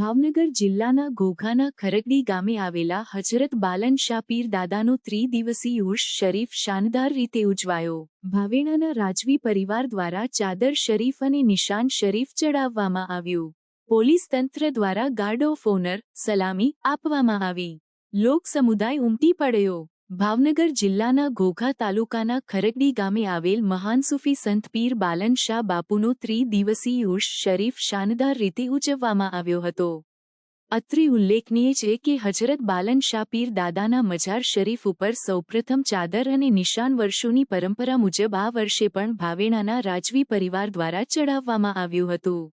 ભાવનગર જિલ્લાના ઘોઘાના ખરગડી ગામે આવેલા હજરત બાલન શાહ પીર દાદાનો ત્રિદિવસીય ઉર્ષ શરીફ શાનદાર રીતે ઉજવાયો. ભાવેણાના રાજવી પરિવાર દ્વારા ચાદર શરીફ અને નિશાન શરીફ ચડાવવામાં આવ્યું. પોલીસ તંત્ર દ્વારા ગાર્ડ ઓફ ઓનર સલામી આપવામાં આવી. લોક સમુદાય ઉમટી પડ્યો. ભાવનગર જિલ્લાના ઘોઘા તાલુકાના ખરગડી ગામે આવેલ મહાન સૂફી સંત પીર બાલન શાહ બાપુનો ત્રિદિવસીય ઉર્ષ શરીફ શાનદાર રીતે ઉજવવામાં આવ્યો હતો. અત્રે ઉલ્લેખનીય છે કે હજરત બાલન શાહ પીર દાદાના મજાર શરીફ ઉપર સૌપ્રથમ ચાદર અને નિશાન વર્ષોની પરંપરા મુજબ આ વર્ષે પણ ભાવેણાના રાજવી પરિવાર દ્વારા ચઢાવવામાં આવ્યું હતું.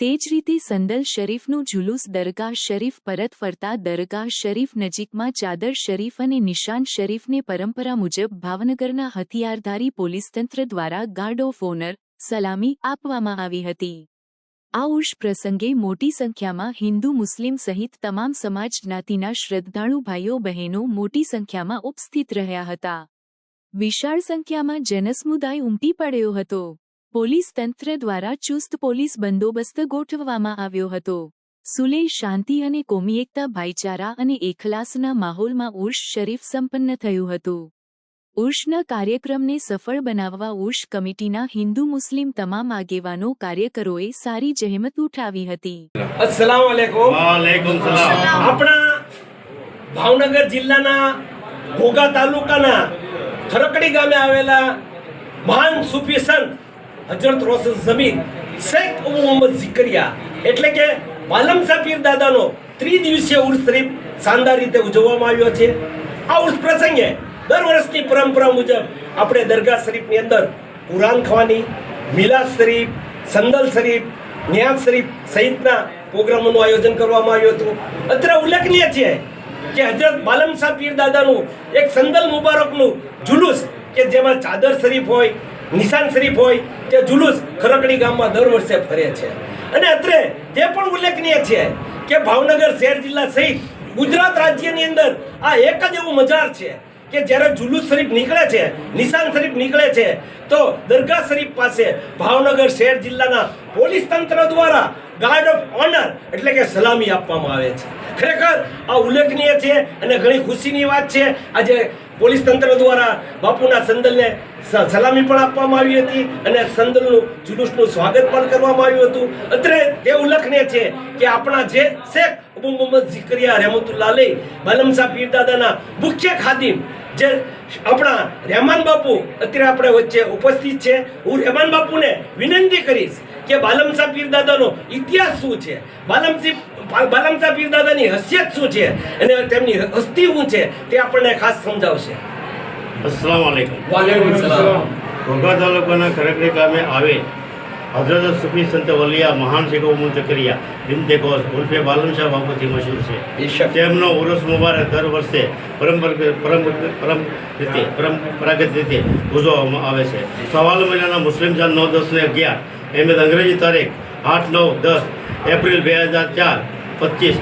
તે જ રીતે સંદલ શરીફનું જુલુસ દરગાહ શરીફ પરત ફરતા દરગાહ શરીફ નજીકમાં ચાદર શરીફ અને નિશાન શરીફને પરંપરા મુજબ ભાવનગરના હથિયારધારી પોલીસ તંત્ર દ્વારા ગાર્ડ ઓફ ઓનર સલામી આપવામાં આવી હતી. આ ઉર્ષ પ્રસંગે મોટી સંખ્યામાં હિન્દુ મુસ્લિમ સહિત તમામ સમાજ જ્ઞાતિના શ્રદ્ધાળુ ભાઈઓ બહેનો મોટી સંખ્યામાં ઉપસ્થિત રહ્યા હતા. વિશાળ સંખ્યામાં જનસમુદાય ઉમટી પડ્યો હતો. પોલીસ તંત્ર દ્વારા ચુસ્ત પોલીસ બંદોબસ્ત ગોઠવવામાં આવ્યો હતો. સુલે શાંતિ અને કોમી એકતા ભાઈચારા અને એખલાસના માહોલમાં ઉર્ષ શરીફ સંપન્ન થયું હતું. ઉર્ષના કાર્યક્રમને સફળ બનાવવા ઉર્ષ કમિટીના હિન્દુ મુસ્લિમ તમામ આગેવાનો કાર્યકરોએ સારી જહેમત ઉઠાવી હતી. આપણા ભાવનગર જિલ્લાના ઘોઘા તાલુકાના ખરકડી ગામે આવેલા મહાન સુફી સંત હજરત રોશન જમીન, શેખ અબુ મોહમ્મદ ઝિકરિયા. એટલે કે શાહ પીર દાદાનો ત્રિદિવસીય ઉર્સ શરીફ શાનદાર રીતે ઉજવવામાં આવ્યો છે. આ ઉર્સ પ્રસંગે દર વર્ષની પરંપરા મુજબ આપણે દરગાહ શરીફની અંદર કુરાન ખવાની, મિલાદ શરીફ, સંદલ શરીફ ન્યાઝ શરીફ સહિતના પ્રોગ્રામોનું આયોજન કરવામાં આવ્યું હતું. અત્યારે ઉલ્લેખનીય છે કે હજરત બાલમ શાહ પીર દાદાનું એક સંદલ મુબારકનું જુલુસ કે જેમાં ચાદર શરીફ હોય નિશાન શરીફ હોય તે જુલુસ ખરકડી ગામમાં દર વર્ષે ફરે છે. અને અત્રે તે પણ ઉલ્લેખનીય છે કે ભાવનગર શહેર જિલ્લા સહિત ગુજરાત રાજ્યની અંદર આ એક જ એવું મજાર છે કે જ્યારે જુલુસ શરીફ નીકળે છે, નિશાન શરીફ નીકળે છે, તો દરગાહ શરીફ પાસે ભાવનગર શહેર જિલ્લાના પોલીસ તંત્ર દ્વારા ગાર્ડ ઓફ ઓનર એટલે કે સલામી આપવામાં આવે છે. ખરેખર આ ઉલ્લેખનીય છે અને ઘણી ખુશીની વાત છે. આજે પોલીસ તંત્ર દ્વારા બાપુના સંદલને સલામી પણ આપવામાં આવી હતી અને સંદલનું જુલુસનું સ્વાગત પણ કરવામાં આવ્યું હતું. અત્રે તે ઉલ્લેખનીય છે કે આપણા જે શેખ અબુ મોહમ્મદ ઝિકરિયા રહેમતુલ્લાહ અલી, બાલમ પીર દાદાના મુખ્ય ખાદિમ, જે આપણા રહેમાન બાપુ અત્યારે આપણે વચ્ચે ઉપસ્થિત છે. હું રહેમાન બાપુને વિનંતી કરીશ કે બાલમ શાહ પીર દાદાનો ઇતિહાસ શું છે? બાલમ સી- બાલમ પીર દાદાની હસિયત શું છે? અને તેમની હસ્તી શું છે? તે આપણને ખાસ સમજાવશે. અસલામ વાલેકુમ વાલેકુમ સલામ ઘોઘા તાલુકાના ખરકડી ગામે આવે હજરત સુફી સંત વલિયા મહાન શેખો મુંતકરિયા બિનતે કોસ ઉર્ફે બાલમ શાહ બાપુથી મશહૂર છે. તેમનો ઉરસ મુબારક દર વર્ષે પરંપરા પરમ પરમ રીતે પરંપરાગત રીતે ઉજવવામાં આવે છે. સવાલ મહિનાના મુસ્લિમ જાન નવ દસ ને અગિયાર એમ અંગ્રેજી તારીખ આઠ, નવ, દસ એપ્રિલ બે હજાર ચાર, પચીસ,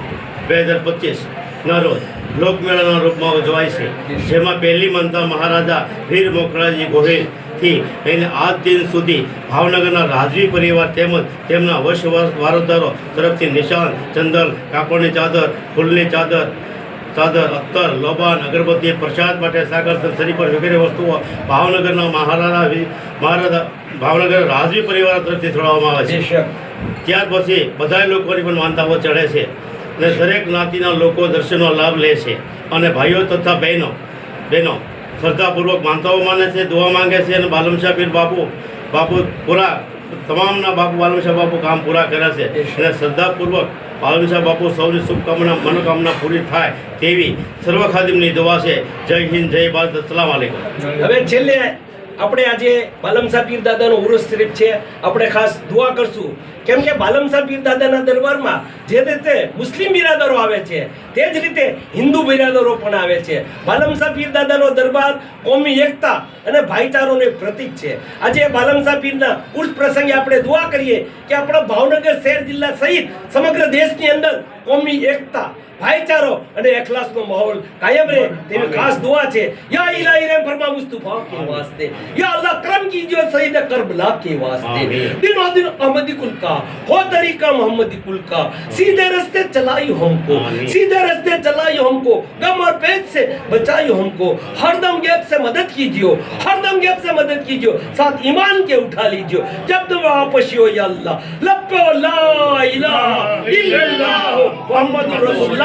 બે હજાર પચીસના રોજ લોકમેળાના રૂપમાં ઉજવાય છે. જેમાં પહેલી મનતા મહારાજા વીર મોકળાજી ગોહિલથી લઈને આજ દિન સુધી ભાવનગરના રાજવી પરિવાર તેમજ તેમના વશ વારસદારો તરફથી નિશાન, ચંદન, કાપડની ચાદર, ફૂલની ચાદર ચાદર અત્તર લોબાન અગરબત્તી પ્રસાદ માટે સાગર શરીફર વગેરે વસ્તુઓ ભાવનગરના મહારાજા મહારાજા ભાવનગર રાજવી પરિવાર તરફથી છોડવામાં આવે છે. ત્યાર પછી બધા લોકોની પણ માનતાઓ ચડે છે અને દરેક જ્ઞાતિના લોકો દર્શનનો લાભ લે છે અને ભાઈઓ તથા બહેનો બહેનો શ્રદ્ધાપૂર્વક માનતાઓ માને છે દુઆ માંગે છે અને બાલમશાહ પીર બાપુ બાપુ પૂરા તમામના બાપુ બાલમશાહ બાપુ કામ પૂરા કર્યા છે. અને શ્રદ્ધાપૂર્વક બાલમશાહ બાપુ સૌની શુભકામના મનોકામના પૂરી થાય તેવી સર્વ ખાદિમની દવા છે. જય હિન્દ જય ભારત. અસલામ વાલેકુમ હવે છેલ્લે આપણે આજે બાલમસા પીર દાદાનો ઉરુસ શરીફ છે. આપણે ખાસ દુઆ કરશું. કેમ કે બાલમસા પીર દાદાના દરબારમાં જે રીતે મુસ્લિમ બિરાદરો આવે છે, તે જ રીતે હિન્દુ બિરાદરો પણ આવે છે. બાલમસા પીર દાદાનો દરબાર કોમી એકતા અને ભાઈચારોનું પ્રતીક છે. આજે બાલમસા પીરના ઉર્સ પ્રસંગે આપણે દુઆ કરીએ કે આપણા ભાવનગર શહેર જિલ્લા સહિત સમગ્ર દેશની અંદર કોમી એકતા ભાઈચારો અને એખલાસનો માહોલ કાયમ રહે તેવી ખાસ દુઆ છે યા ઇલાહી રહેમ ફરમા મુસ્તફા કે વાસ્તે યા અલ્લાહ કરમ कीजिए सईद करबला के वास्ते आमीन। दिनों दिन अहमदी कुल का हो तरीका मोहम्मदी कुल का सीधे रास्ते चलाई हमको आमीन। सीधे रास्ते चलाई हमको गम और पेट से बचाई हमको हरदम गैप से मदद कीजिए हरदम गैप से मदद कीजिए साथ ईमान के उठा लीजिए जब तुम वापस हो या अल्लाह लपो ला इलाहा इल्लल्लाह मोहम्मद रसूलुल्लाह